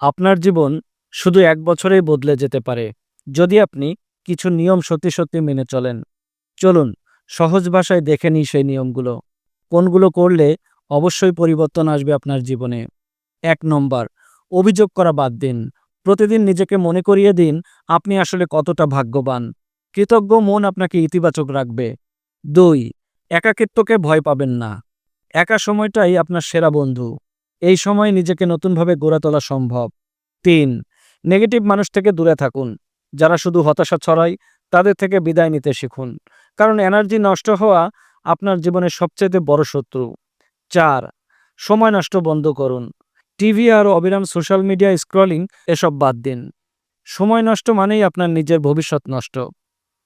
আপনার জীবন শুধু এক বছরেই বদলে যেতে পারে, যদি আপনি কিছু নিয়ম সত্যি সত্যি মেনে চলেন। চলুন, সহজ ভাষায় দেখে নিই সেই নিয়মগুলো। কোনগুলো করলে অবশ্যই পরিবর্তন আসবে আপনার জীবনে? এক নম্বর, অভিযোগ করা বাদ দিন। প্রতিদিন নিজেকে মনে করিয়ে দিন আপনি আসলে কতটা ভাগ্যবান। কৃতজ্ঞ মন আপনাকে ইতিবাচক রাখবে। দুই, একাকিত্বকে ভয় পাবেন না। একা সময়টাই আপনার সেরা বন্ধু। এই সময় নিজেকে নতুনভাবে গড়ে তোলা সম্ভব। তিন, নেগেটিভ মানুষ থেকে দূরে থাকুন। যারা শুধু হতাশা ছড়ায়, তাদের থেকে বিদায় নিতে শিখুন। কারণ এনার্জি নষ্ট হওয়া আপনার জীবনের সবচেয়ে বড় শত্রু। চার, সময় নষ্ট বন্ধ করুন। টিভি আর অবিরাম সোশ্যাল মিডিয়া স্ক্রলিং এসব বাদ দিন। সময় নষ্ট মানেই আপনার নিজের ভবিষ্যৎ নষ্ট।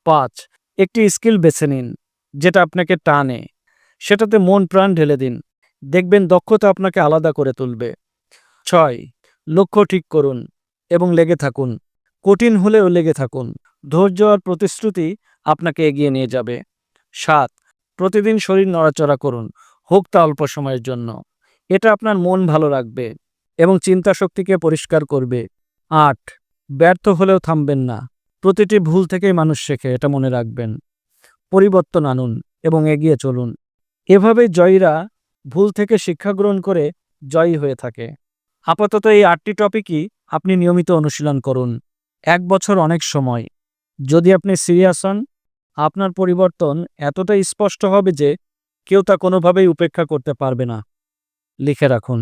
পাঁচ, একটি স্কিল বেছে নিন, যেটা আপনাকে টানে। সেটাতে মন প্রাণ ঢেলে দিন। দেখবেন দক্ষতা আপনাকে আলাদা করে তুলবে। ছয়, লক্ষ্য ঠিক করুন এবং লেগে থাকুন। কঠিন হলেও লেগে থাকুন। ধৈর্য আর প্রতিশ্রুতি আপনাকে এগিয়ে নিয়ে যাবে। সাত, প্রতিদিন শরীর নড়াচড়া করুন। হোক তা অল্প সময়ের জন্য। এটা আপনার মন ভালো রাখবে এবং চিন্তা শক্তিকে পরিষ্কার করবে। আট, ব্যর্থ হলেও থামবেন না। প্রতিটি ভুল থেকেই মানুষ শেখে, এটা মনে রাখবেন। পরিবর্তন আনুন এবং এগিয়ে চলুন। এভাবে জয়ীরা ভুল থেকে শিক্ষা গ্রহণ করে জয়ী হয়ে থাকে। আপাতত এই আটটি টপিকই আপনি নিয়মিত অনুশীলন করুন। এক বছর অনেক সময়। যদি আপনি সিরিয়াস হন, আপনার পরিবর্তন এতটাই স্পষ্ট হবে যে কেউ তা কোনোভাবেই উপেক্ষা করতে পারবে না। লিখে রাখুন।